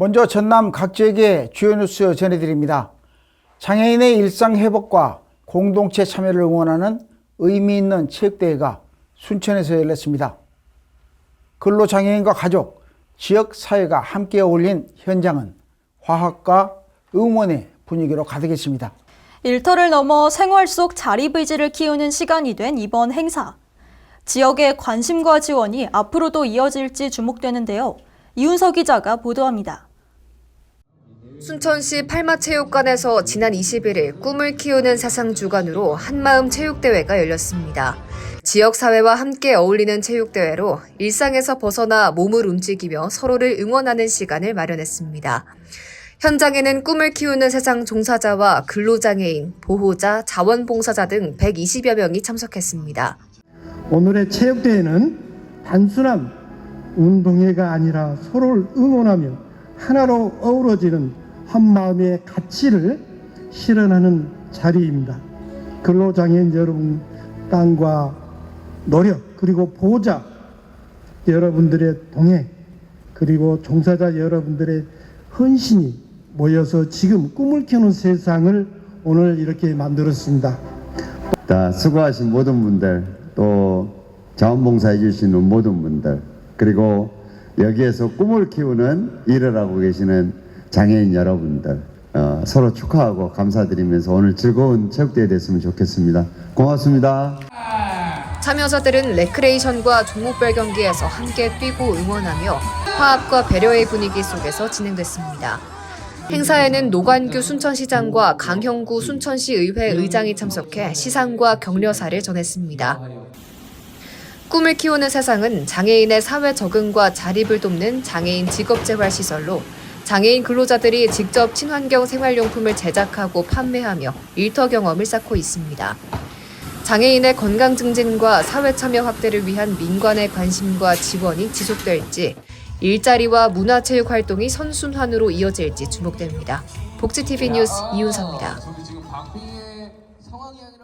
먼저 전남 각지에게 주요 뉴스 전해드립니다. 장애인의 일상 회복과 공동체 참여를 응원하는 의미 있는 체육대회가 순천에서 열렸습니다. 근로장애인과 가족, 지역 사회가 함께 어울린 현장은 화합과 응원의 분위기로 가득했습니다. 일터를 넘어 생활 속 자립 의지를 키우는 시간이 된 이번 행사. 지역의 관심과 지원이 앞으로도 이어질지 주목되는데요. 이윤석 기자가 보도합니다. 순천시 팔마체육관에서 지난 21일 꿈을 키우는 세상 주관으로 한마음 체육대회가 열렸습니다. 지역사회와 함께 어울리는 체육대회로 일상에서 벗어나 몸을 움직이며 서로를 응원하는 시간을 마련했습니다. 현장에는 꿈을 키우는 세상 종사자와 근로장애인, 보호자, 자원봉사자 등 120여 명이 참석했습니다. 오늘의 체육대회는 단순한 운동회가 아니라 서로를 응원하며 하나로 어우러지는 한 마음의 가치를 실현하는 자리입니다. 근로장애인 여러분 땅과 노력 그리고 보호자 여러분들의 동행 그리고 종사자 여러분들의 헌신이 모여서 지금 꿈을 키우는 세상을 오늘 이렇게 만들었습니다. 다 수고하신 모든 분들 또 자원봉사해 주시는 모든 분들 그리고 여기에서 꿈을 키우는 일을 하고 계시는 장애인 여러분들 어, 서로 축하하고 감사드리면서 오늘 즐거운 체육대회 됐으면 좋겠습니다. 고맙습니다. 참여자들은 레크레이션과 종목별 경기에서 함께 뛰고 응원하며 화합과 배려의 분위기 속에서 진행됐습니다. 행사에는 노관규 순천시장과 강형구 순천시 의회 의장이 참석해 시상과 격려사를 전했습니다. 꿈을 키우는 세상은 장애인의 사회 적응과 자립을 돕는 장애인 직업재활시설로 장애인 근로자들이 직접 친환경 생활용품을 제작하고 판매하며 일터 경험을 쌓고 있습니다. 장애인의 건강 증진과 사회 참여 확대를 위한 민관의 관심과 지원이 지속될지 일자리와 문화체육 활동이 선순환으로 이어질지 주목됩니다. 복지TV 뉴스 이윤서입니다.